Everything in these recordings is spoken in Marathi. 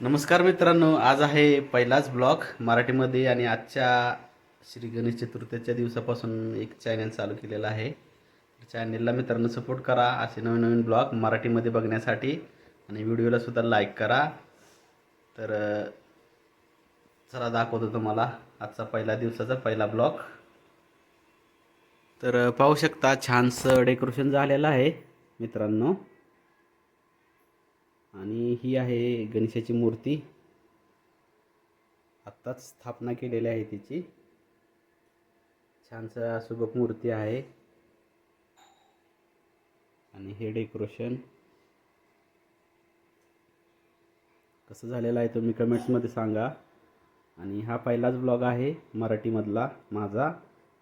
नमस्कार मित्रांनो आज आहे पहिलाच ब्लॉग मराठीमध्ये आणि आजच्या श्री गणेश चतुर्थीच्या दिवसापासून एक चॅनल चालू केलेला आहे. चॅनलला मित्रांनो सपोर्ट करा असे नवीन नवीन ब्लॉग मराठीमध्ये बघण्यासाठी. आणि व्हिडिओला सुद्धा लाईक करा. तर चला दाखवतो तुम्हाला आजचा पहिला दिवसाचा पहिला ब्लॉग. तर पाहू शकता छानसं डेकोरेशन झालेलं आहे मित्रांनो. आणि ही आहे गणेशाची मूर्ती. आत्ताच स्थापना केलेली आहे तिची. छानसा सुबक मूर्ती आहे. आणि हे डेकोरेशन. कसं झालेलं आहे तुम्ही कमेंट्समध्ये सांगा. आणि हा पहिलाच ब्लॉग आहे मराठीमधला माझा.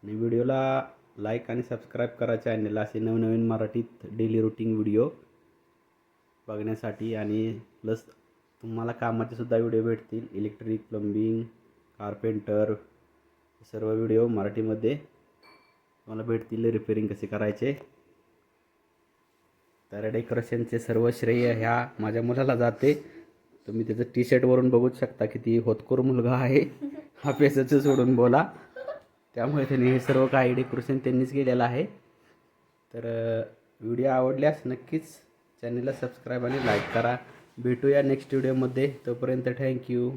आणि व्हिडिओला लाईक आणि सबस्क्राईब करा चॅनलला असे नवनवीन मराठीत डेली रुटीन व्हिडिओ बघण्यासाठी आणि प्लस तुम्हाला कामाचे सुद्धा व्हिडिओ भेटतील. इलेक्ट्रिक प्लंबिंग कार्पेंटर सर्व व्हिडिओ मराठीमध्ये तुम्हाला भेटतील. रिपेरिंग कसे करायचे? तर डेकोरेशनचे सर्व श्रेय ह्या माझ्या मुलाला जाते. तुम्ही त्याचं टी शर्टवरून बघूच शकता की ती होतकोर मुलगा आहे. हा पेसाचं सोडून बोला. त्यामुळे त्यांनी हे सर्व काही डेकोरेशन त्यांनीच केलेलं आहे. तर व्हिडिओ आवडल्यास नक्कीच चॅनलला सबस्क्राईब आणि लाईक करा. भेटूया नेक्स्ट व्हिडिओमध्ये तोपर्यंत thank you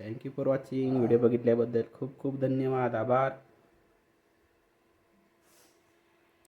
thank you for watching video बघितल्याबद्दल खूप खूप धन्यवाद. आभार.